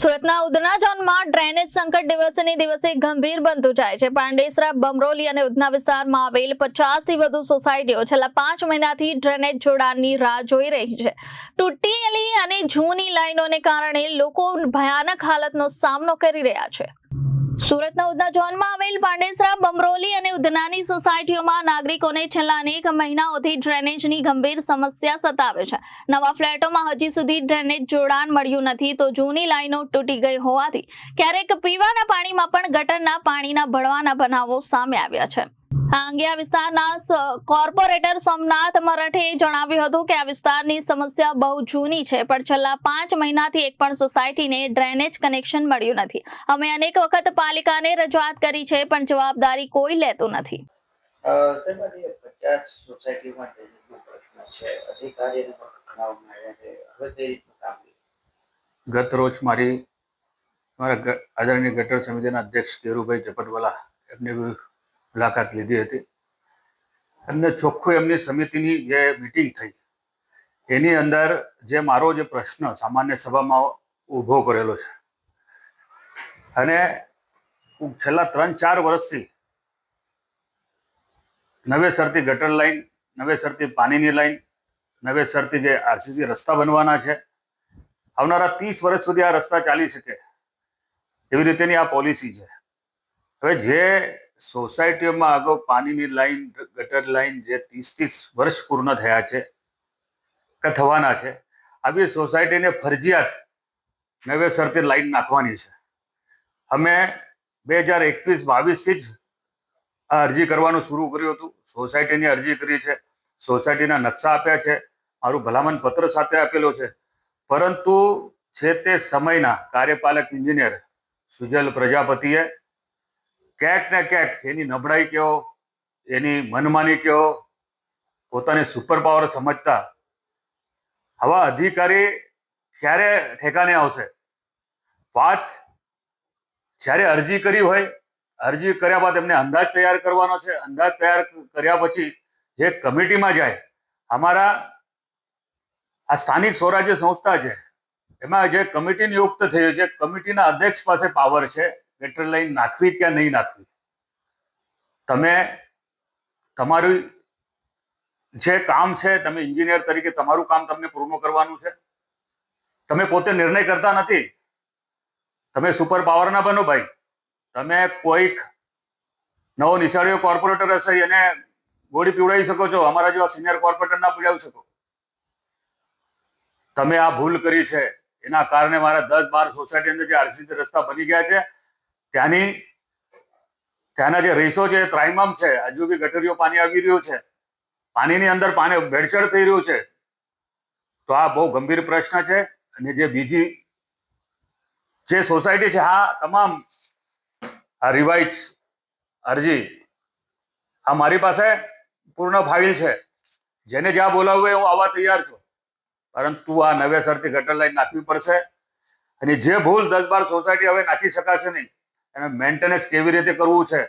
સુરતના ઉધના ઝોનમાં ડ્રેનેજ સંકટ દિવસે દિવસે ગંભીર બનતું જાય છે. પાંડેસરા, બમરોલી અને ઉધના વિસ્તારમાં આવેલ પચાસથી વધુ સોસાયટીઓ છેલ્લા પાંચ મહિનાથી ડ્રેનેજ જોડાણની રાહ જોઈ રહી છે. તૂટેલી અને જૂની લાઈનોને કારણે લોકો ભયાનક હાલતનો સામનો કરી રહ્યા છે. સુરતના ઉધના ઝોનમાં આવેલ પાંડેસરા, બમરોલી અને ઉધનાની સોસાયટીઓમાં નાગરિકોને છેલ્લા અનેક મહિનાઓથી ડ્રેનેજની ગંભીર સમસ્યા સતાવે છે. નવા ફ્લેટોમાં હજી સુધી ડ્રેનેજ જોડાણ મળ્યું નથી તો જૂની લાઈનો તૂટી ગઈ હોવાથી ક્યારેક પીવાના પાણીમાં પણ ગટરના પાણીના ભળવાના બનાવો સામે આવ્યા છે. આ અંગે આ વિસ્તારના કોર્પોરેટર સોમનાથ મરાઠે જણાવ્યું હતું કે આ વિસ્તારની સમસ્યા બહુ જૂની છે પણ છેલ્લા પાંચ મહિનાથી એક પણ સોસાયટીને ડ્રેનેજ કનેક્શન મળ્યું નથી. અમે અનેક વખત પાલિકાને રજૂઆત કરી છે પણ જવાબદારી કોઈ લેતું નથી. અ, સાહેબ આજે પચાસ સોસાયટી માટે પ્રશ્ન છે અધિકારીને પણ ખખડાવવામાં આવ્યા છે હવે કઈ રીતનું કામ ગત રોજ મારી મારા આદરણીય ગટર સમિતિના અધ્યક્ષ કેરુભાઈ ઝપટવાલા એમની મુલાકાત લીધી હતી. એમને ચોખ્ખું એમની સમિતિની જે મિટિંગ થઈ, એની અંદર જે મારો જે પ્રશ્ન સામાન્ય સભામાં ઊભો કરેલો છે. અને હું છેલ્લા ત્રણ ચાર વર્ષથી નવેસરથી ગટર લાઈન, નવેસરથી પાણીની લાઈન, નવેસરથી જે આરસીસી રસ્તા બનવાના છે. આવનારા ત્રીસ વર્ષ સુધી આ રસ્તા ચાલી શકે એવી રીતેની આ પોલિસી છે. હવે જે સોસાયટીઓમાં અગાઉ પાણીની લાઈન, ગટર લાઈન જે ત્રીસ ત્રીસ વર્ષ પૂર્ણ થયા છે, કે થવાના છે, આવી સોસાયટીને ફરજિયાત નવેસરથી લાઈન નાખવાની છે. અમે બે હજાર એકવીસ બાવીસથી જ આ અરજી કરવાનું શરૂ કર્યું હતું. સોસાયટીની અરજી કરી છે. સોસાયટીના નકશા આપ્યા છે. મારું ભલામણ પત્ર સાથે આપેલો છે. પરંતુ છે તે સમયના કાર્યપાલક ઇન્જિનિયર સુજલ પ્રજાપતિએ ક્યાંક ને ક્યાંક એની નબળાઈ કયો એની મનમાની કયો પોતાની સુપર પાવર સમજતા. આવા અધિકારી ક્યારે ઠેકાને આવશે? વાત જ્યારે અરજી કરી હોય, અરજી કર્યા બાદ એમને અંદાજ તૈયાર કરવાનો છે. અંદાજ તૈયાર કર્યા પછી જે કમિટીમાં જાય, અમારા આ સ્થાનિક સ્વરાજ્ય સંસ્થા છે, એમાં જે કમિટી નિયુક્ત થયું છે, કમિટીના અધ્યક્ષ પાસે પાવર છે. ગટર લાઈન નાખવી કે નહીં નાખવી? તમે તમારું જે કામ છે, તમે એન્જિનિયર તરીકે તમારું કામ તમને પૂર્ણ કરવાનું છે. તમે પોતે નિર્ણય કરતા નથી. તમે સુપર પાવર ના બનો ભાઈ. તમે કોઈક નવો નિશાળીઓ કોર્પોરેટર હશે, એને ગોળી પીવડાવી શકો છો, અમારા જેવા સિનિયર કોર્પોરેટર ના પીવડાવી શકો. તમે આ ભૂલ કરી છે. એના કારણે મારા દસ બાર સોસાયટી અંદર જે આરસીસી રસ્તા બની ગયા છે ત્યાંની, ત્યાંના જે રેસો છે ત્રાઇમામ છે. હજુ બી ગટરીઓ પાણી આવી રહ્યું છે. પાણીની અંદર પાણી ભેળસેળ થઈ રહ્યું છે. તો આ બહુ ગંભીર પ્રશ્ન છે. અને જે બીજી, જે સોસાયટી છે આ તમામ, આ રિવાઇઝ અરજી, આ મારી પાસે પૂર્ણ ફાઇલ છે. જેને જ્યાં બોલાવવું હોય, હું આવવા તૈયાર છું. પરંતુ આ નવેસરથી ગટર લાઈન નાખવી પડશે. અને જે ભૂલ દસ બાર સોસાયટી હવે નાખી શકાશે નહીં એને મેન્ટેનન્સ કેવી રીતે કરવું છે?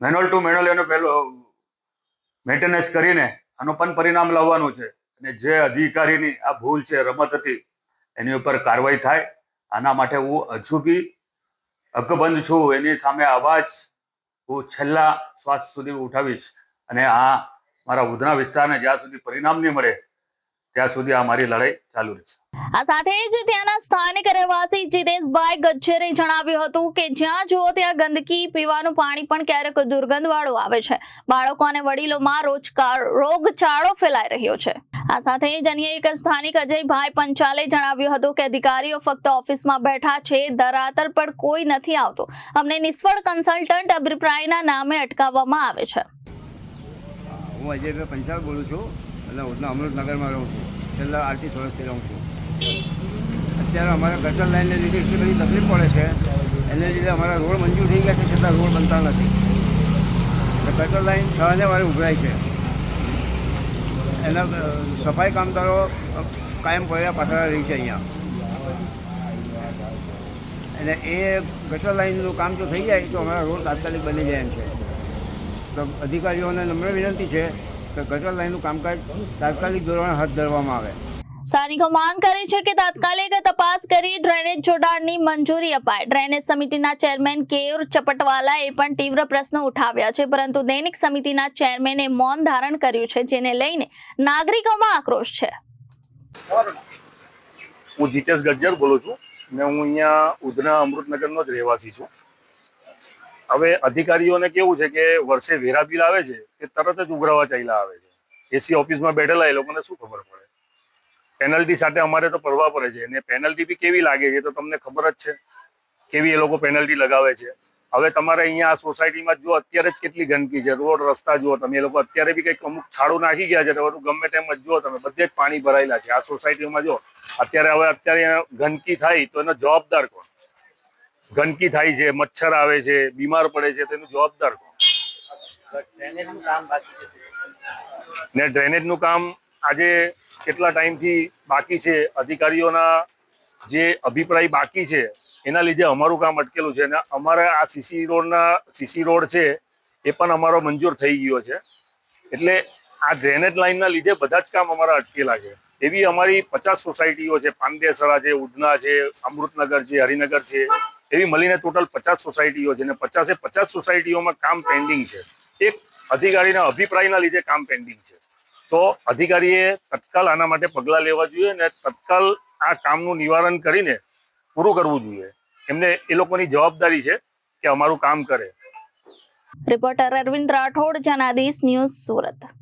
મેન્યુઅલ ટુ મેન્યુઅલ એનો પહેલો મેન્ટેનન્સ કરીને આનું પણ પરિણામ લાવવાનું છે. અને જે અધિકારીની આ ભૂલ છે, રમત હતી, એની ઉપર કાર્યવાહી થાય. આના માટે હું હજુ બી અકબંધ છું. એની સામે અવાજ હું છેલ્લા શ્વાસ સુધી ઉઠાવીશ. અને આ મારા ઉધના વિસ્તારને જ્યાં સુધી પરિણામ નહીં મળે ત્યાં સુધી આ મારી લડાઈ ચાલુ રહેશે. આ સાથે જ ત્યાંના સ્થાનિક રહેવાસી જીતેશભાઈ ગજ્જરે જણાવ્યું હતું કે જ્યાં જુઓ ત્યાં ગંદકી પીવાનું પાણી પણ ક્યારેક દુર્ગંધવાળું આવે છે. બાળકો અને વડીલોમાં રોજગાર રોગચાળો ફેલાઈ રહ્યો છે. આ સાથે જ અન્ય એક સ્થાનિક અજયભાઈ પંચાલે જણાવ્યું હતું કે અધિકારીઓ ફક્ત ઓફિસમાં બેઠા છે ધરાતર પર કોઈ નથી આવતો. અમને નિષ્ફળ કન્સલ્ટન્ટ અભિપ્રાયના નામે અટકાવવામાં આવે છે. હું અજયભાઈ પંચાલ બોલું છું. અને ઉધના અમૃતનગરમાં રહું છું. છેલ્લા આઠથી વર્ષથી રહું છું. અત્યારે અમારા ગટર લાઈનને લીધે એટલી બધી તકલીફ પડે છે. એને લીધે અમારા રોડ મંજૂર થઈ ગયા છે, છતાં રોડ બનતા નથી. એટલે ગટર લાઈન ને વારે ઉભરાય છે. એના સફાઈ કામદારો કાયમ પડ્યા પાછળ રહી છે અહીંયા. અને એ ગટર લાઈનનું કામ જો થઈ જાય તો અમારા રોડ તાત્કાલિક બની જાય એમ છે. તો અધિકારીઓને નમ્ર વિનંતી છે કે ગટર લાઈનનું કામકાજ તાત્કાલિક ધોરણે હાથ ધરવામાં આવે. સ્થાનિકો માંગ કરે છે કે તાત્કાલિક તપાસ કરી ડ્રેનેજ જોડાણની મંજૂરી અપાય. ડ્રેનેજ સમિતિના ચેરમેન કેયુર ચપટવાલાએ પણ તીવ્ર પ્રશ્નો ઉઠાવ્યા છે પરંતુ દૈનિક સમિતિના ચેરમેને મૌન ધારણ કર્યું છે જેને લઈને નાગરિકોમાં આક્રોશ છે. હું જીતેશ ગજ્જર બોલું છું ને હું અહીંયા ઉધના અમૃતનગરનો જ રહેવાસી છું. હવે અધિકારીઓને કેવું છે કે વર્ષે વેરા બિલ આવે છે તે તરત જ ઉઘરાવા ચાલ્યા આવે છે. એસી ઓફિસમાં બેઠેલા એ લોકોને શું ખબર પડે? પેનલ્ટી સાથે અમારે તો પડવા પડે છે. અને પેનલ્ટી બી કેવી લાગે છે તો તમને ખબર જ છે. કેવી એ લોકો પેનલ્ટી લગાવે છે. હવે તમારે અહીંયા આ સોસાયટીમાં જો અત્યારે જ કેટલી ગંદકી છે. રોડ, રસ્તા જુઓ તમે. એ લોકો અત્યારે બી કંઈક અમુક છાડું નાખી ગયા છે. તો ગમે તેમ જ જુઓ તમે. બધે જ પાણી ભરાયેલા છે. આ સોસાયટીમાં જો અત્યારે હવે અત્યારે ગંદકી થાય તો એનો જવાબદાર કોણ? ગંદકી થાય છે, મચ્છર આવે છે, બીમાર પડે છે તો એનું જવાબદાર કોણ ડ્રેનેજનું કામ બાકી છે ને ડ્રેનેજનું કામ આજે કેટલા ટાઈમથી બાકી છે? અધિકારીઓના જે અભિપ્રાય બાકી છે, એના લીધે અમારું કામ અટકેલું છે અને અમારે આ સીસી રોડના સીસી રોડ છે, એ પણ અમારો મંજૂર થઈ ગયો છે. એટલે આ ડ્રેનેજ લાઇનના લીધે બધા જ કામ અમારા અટકેલા છે. એવી અમારી પચાસ સોસાયટીઓ છે પાંદેસરા છે, ઉધના છે, અમૃતનગર છે, હરિનગર છે, એવી મળીને ટોટલ પચાસ સોસાયટીઓ છે અને પચાસે પચાસ સોસાયટીઓમાં કામ પેન્ડિંગ છે. એક અધિકારીના અભિપ્રાયના લીધે કામ પેન્ડિંગ છે. તો અધિકારીએ તત્કાલ આના માટે પગલાં લેવા જોઈએ અને તત્કાલ આ કામનું નિવારણ કરીને પૂરું કરવું જોઈએ. એમને એ લોકોની જવાબદારી છે કે અમારું કામ કરે. Reporter Arvind Rathod, Janadesh news Surat.